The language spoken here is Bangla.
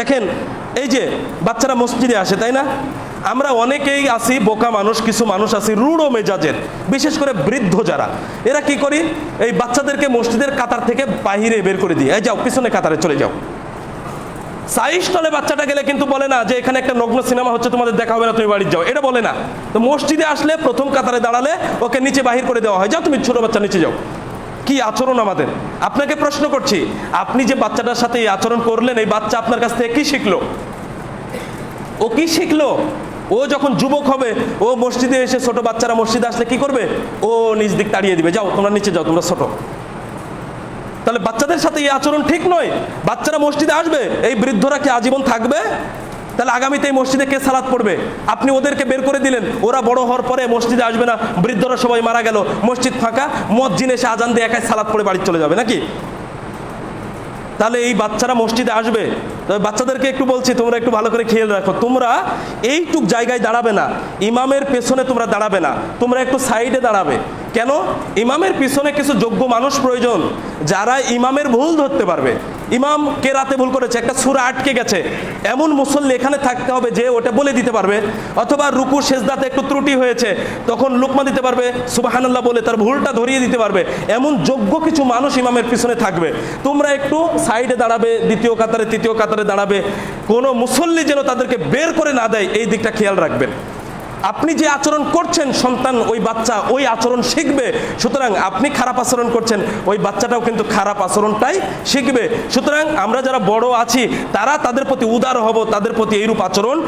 দেখেন, এই যে বাচ্চারা মসজিদে আসে, তাই না? আমরা অনেকেই আছি, বোকা মানুষ, কিছু মানুষ আছি রুড়ো মেজাজের, বিশেষ করে বৃদ্ধ যারা। এরা কি করি? এই বাচ্চাদেরকে মসজিদের কাতার থেকে বাহিরে বের করে দিই এই যাও, পিছনে কাতারে চলে যাও। সাইজ তলে বাচ্চাটা গেলে কিন্তু বলে না যে এখানে একটা নগ্ন সিনেমা হচ্ছে, তোমাদের দেখা হবে না, তুমি বাড়ি যাও। এটা বলে না। তো মসজিদে আসলে প্রথম কাতারে দাঁড়ালে ওকে নিচে বাহির করে দেওয়া হয়। যাও তুমি ছোট বাচ্চা নিচে যাও। কি আচরণ আমাদের? আপনাকে প্রশ্ন করছি, আপনি যে বাচ্চাটার সাথে এই আচরণ করলেন, এই বাচ্চা আপনার কাছ থেকে কি শিখলো? ও কি শিখলো? ও যখন যুবক হবে, ও মসজিদে এসে ছোট বাচ্চারা মসজিদে আসলে কি করবে? ও নিজ দিক তাড়িয়ে দিবে। যাও, তোমরা নিচে যাও, তোমরা ছোট। তাহলে বাচ্চাদের সাথে এই আচরণ ঠিক নয়? বাচ্চারা মসজিদে আসবে, এই বৃদ্ধরা কি আজীবন থাকবে? তাহলে আগামীতে এই মসজিদে কে সালাত পড়বে? আপনি ওদেরকে বের করে দিলেন, ওরা বড় হওয়ার পরে মসজিদে আসবে না, বৃদ্ধরা সবাই মারা গেল, মসজিদ ফাঁকা, মসজিদ এসে আজান দিয়ে একাই সালাত পড়ে বাড়ি চলে যাবে নাকি? তাহলে এই বাচ্চারা মসজিদে আসবে। তবে বাচ্চাদেরকে একটু বলছি, তোমরা একটু ভালো করে খেয়াল রাখো, তোমরা এইটুক জায়গায় দাঁড়াবে না, ইমামের পেছনে তোমরা দাঁড়াবে না, তোমরা একটু সাইডে দাঁড়াবে। কেন? ইমামের পিছনে কিছু যোগ্য মানুষ প্রয়োজন, যারা ইমামের ভুল ধরতে পারবে। ইমাম কে রাতে ভুল করেছে? একটা সুরা আটকে গেছে। এমন মুসল্লি এখানে থাকতে হবে যে ওটা বলে দিতে পারবে। অথবা রুকু শেষদাতে একটু ত্রুটি হয়েছে, তখন লুকমা দিতে পারবে সুবাহান্লাহ বলে তার ভুলটা ধরিয়ে দিতে পারবে। এমন যোগ্য কিছু মানুষ ইমামের পিছনে থাকবে। তোমরা একটু সাইডে দাঁড়াবে, দ্বিতীয় কাতারে, তৃতীয় কাতারে দাঁড়াবে। কোনো মুসল্লি যেন তাদেরকে বের করে না দেয়, এই দিকটা খেয়াল রাখবেন। আপনি যে আচরণ করছেন, সন্তান, ওই বাচ্চা, ওই আচরণ শিখবে, সুতরাং আপনি খারাপ আচরণ করছেন, ওই বাচ্চাটাও কিন্তু খারাপ আচরণটাই শিখবে। সুতরাং আমরা যারা বড় আছি, তারা তাদের প্রতি উদার হব, তাদের প্রতি এইরূপ আচরণ